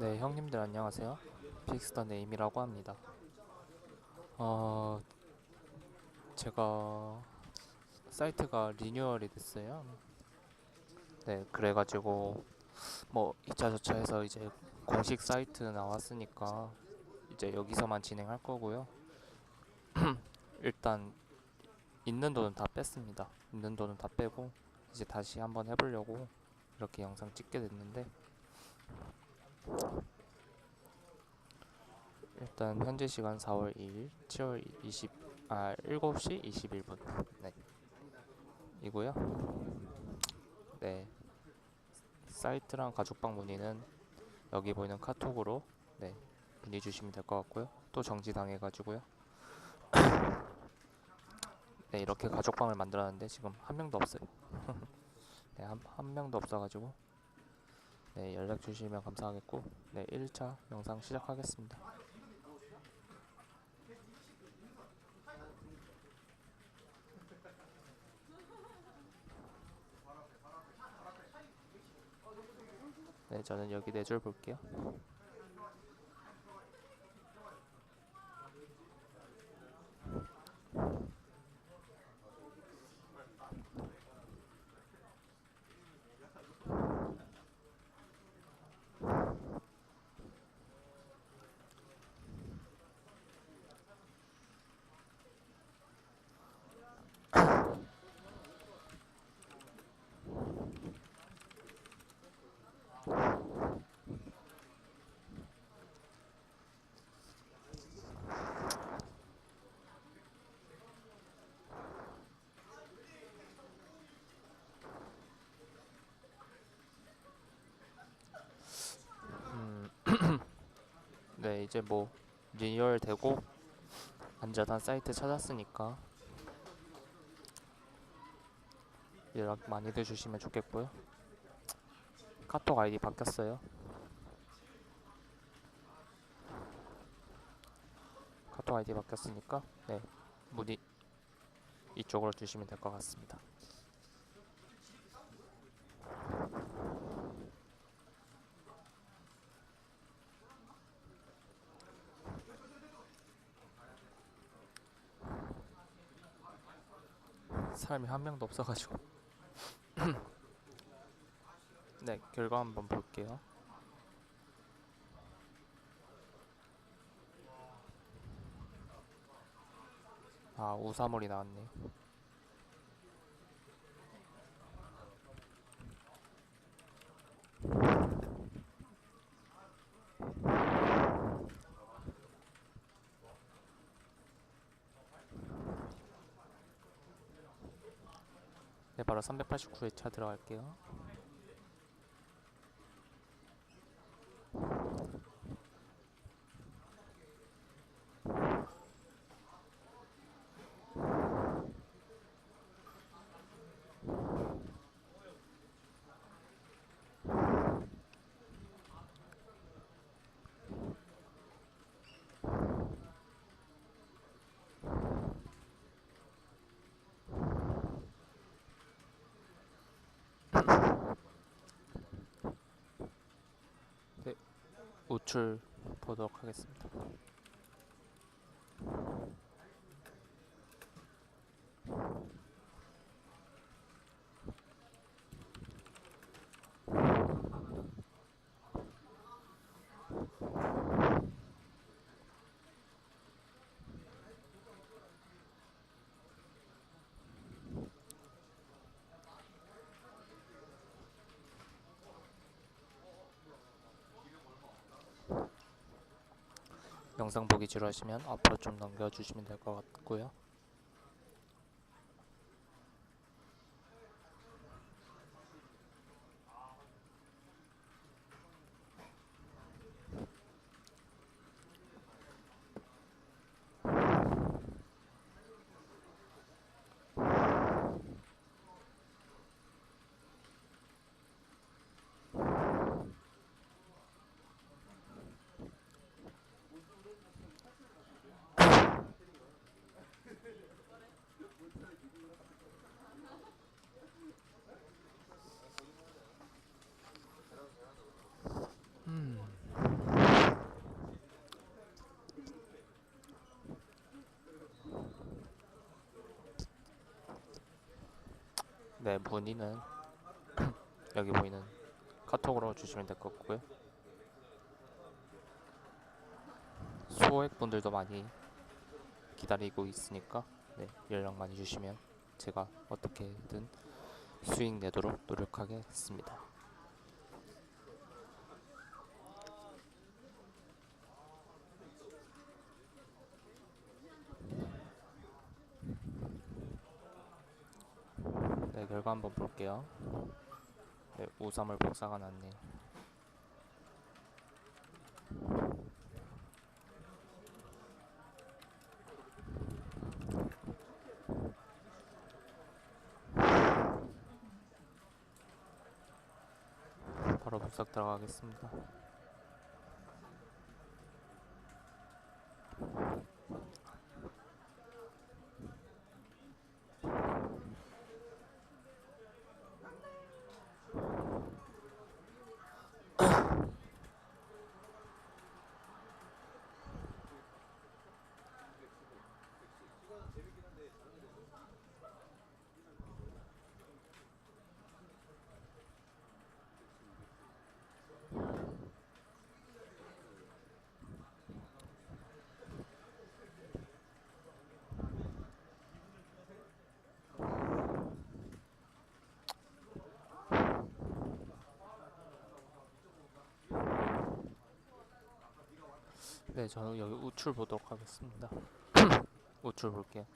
네, 형님들 안녕하세요. 픽스터 네임이라고 합니다. 어, 제가 사이트가 리뉴얼이 됐어요. 네, 그래가지고 뭐 2차 저차 해서 이제 공식 사이트 나왔으니까 이제 여기서만 진행할 거고요. 일단 있는 돈은 다 뺐습니다. 있는 돈은 다 빼고 이제 다시 한번 해보려고 이렇게 영상 찍게 됐는데 일단 현재 시간 4월 2일 7월 20, 아 7시 21분. 네. 이고요. 네. 사이트랑 가족방 문의는 여기 보이는 카톡으로 네 문의 주시면 될 것 같고요. 또 정지 당해 가지고요. 네 이렇게 가족방을 만들었는데 지금 한 명도 없어요. 네 한 한 명도 없어가지고 네 연락 주시면 감사하겠고 네 1차 영상 시작하겠습니다 네, 저는 여기 네줄 볼게요. 음, 네, 이제 뭐 리뉴얼 되고 안전한 사이트 찾았으니까 연락 많이들 주시면 좋겠고요. 카톡 아이디 바뀌었어요. 카톡 아이디 바뀌었으니까 네 문의 이쪽으로 주시면 될 것 같습니다. 사람이 한 명도 없어가지고 네 결과 한번 볼게요. 아 우사몰이 나왔네. 네 바로 389회차 들어갈게요. 우출 보도록 하겠습니다. 영상 보기 지루하시면 앞으로 좀 넘겨주시면 될 것 같고요. 네, 문의는 여기 보이는 카톡으로 주시면 될 것 같고요. 소액분들도 많이 기다리고 있으니까 네, 연락 많이 주시면 제가 어떻게든 수익 내도록 노력하겠습니다. 네, 결과 한번 볼게요. 네, 우삼을 복사가 났네요. 바로 분석 들어가겠습니다. 네, 저는 여기 우출 보도록 하겠습니다. 우출 볼게요.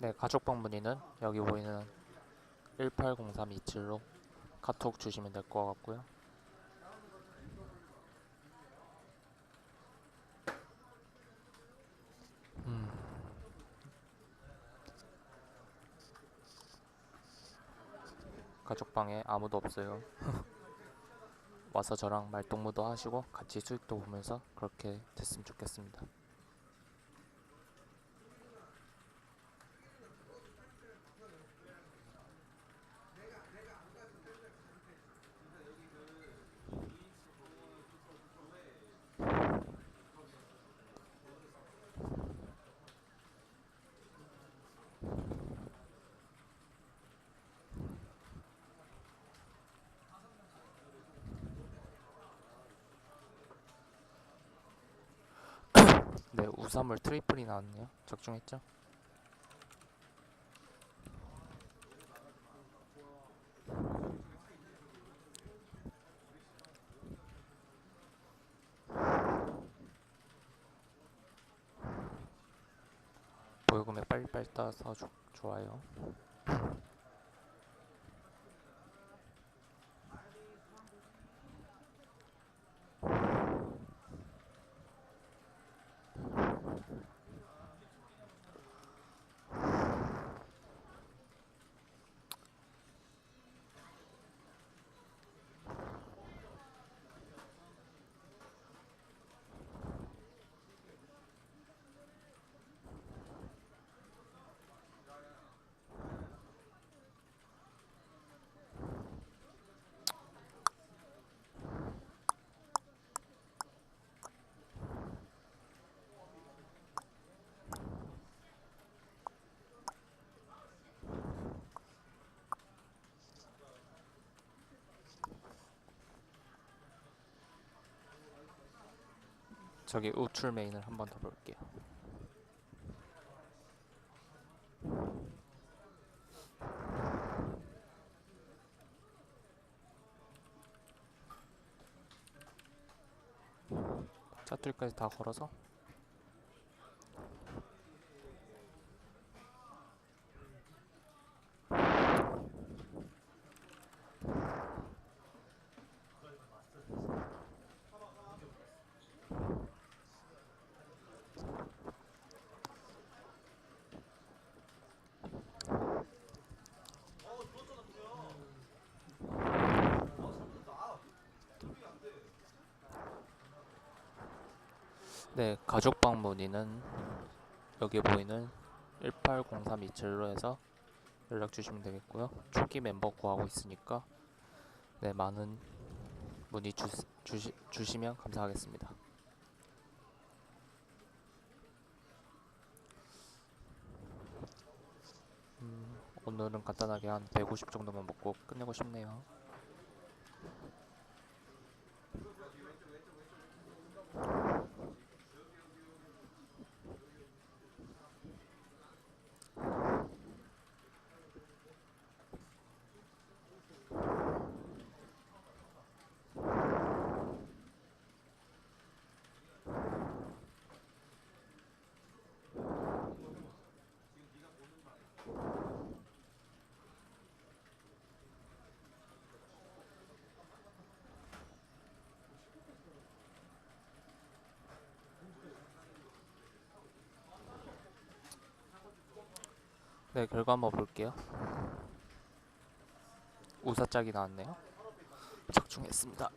네, 가족 방 문의는 여기 보이는 180327로 카톡 주시면 될 것 같고요. 음. 가족방에 아무도 없어요. 와서 저랑 말동무도 하시고 같이 수익도 보면서 그렇게 됐으면 좋겠습니다. 네, 우삼을 트리플이 나왔네요. 적중했죠? 보요금에 빨리빨리 따서 조, 좋아요. 저기 우출 메인을 한 번 더 볼게요. 짜투리까지 다 걸어서 네, 가족방 문의는 여기 보이는 180327로 해서 연락 주시면 되겠고요. 초기 멤버 구하고 있으니까 네, 많은 문의 주, 주시, 주시면 감사하겠습니다. 음, 오늘은 간단하게 한 150 정도만 먹고 끝내고 싶네요. 네, 결과 한번 볼게요. 우사짝이 나왔네요. 적중했습니다.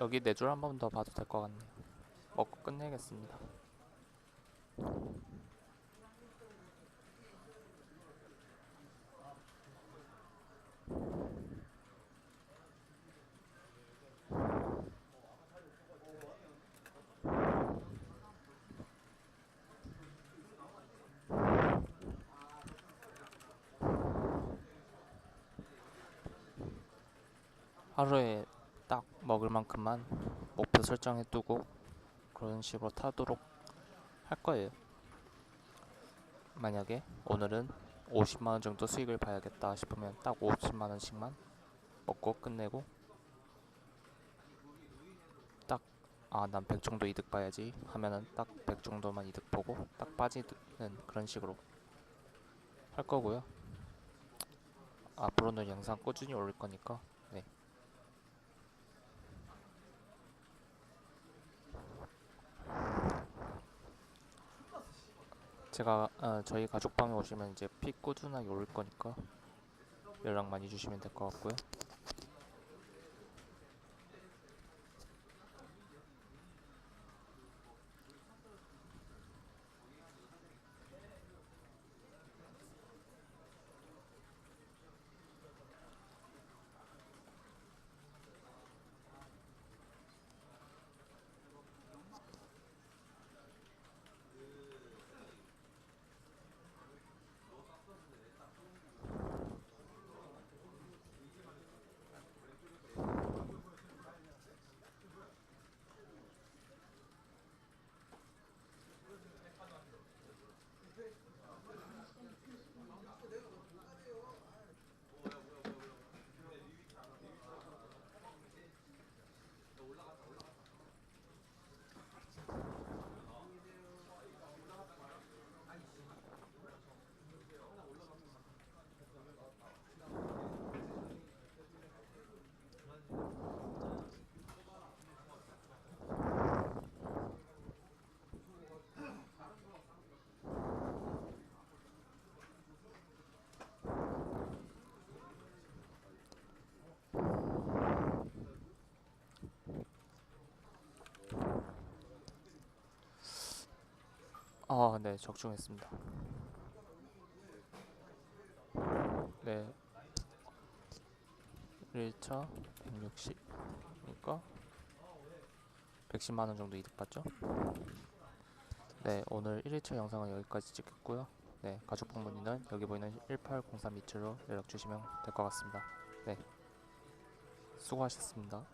여기 네 줄 한 번 더 봐도 될 것 같네요. 먹고 끝내겠습니다. 하루에 딱 먹을 만큼만 목표 설정해 두고 그런 식으로 타도록 할 거예요. 만약에 오늘은 50만 원 정도 수익을 봐야겠다 싶으면 딱 50만 원씩만 먹고 끝내고 딱 아 난 100 정도 이득 봐야지 하면은 딱 100 정도만 이득 보고 딱 빠지는 그런 식으로 할 거고요. 앞으로는 영상 꾸준히 올릴 거니까 네. 제가 어, 저희 가족방에 오시면 이제 픽 꾸준하게 올릴 거니까 연락 많이 주시면 될 것 같고요. 아, 네, 적중했습니다. 네. 1차 160. 그러니까 110만 원 정도 이득 봤죠? 네, 오늘 1일차 영상은 여기까지 찍겠고요. 네, 가족 방문인은 여기 보이는 1803 밑으로 연락 주시면 될 것 같습니다. 네. 수고하셨습니다.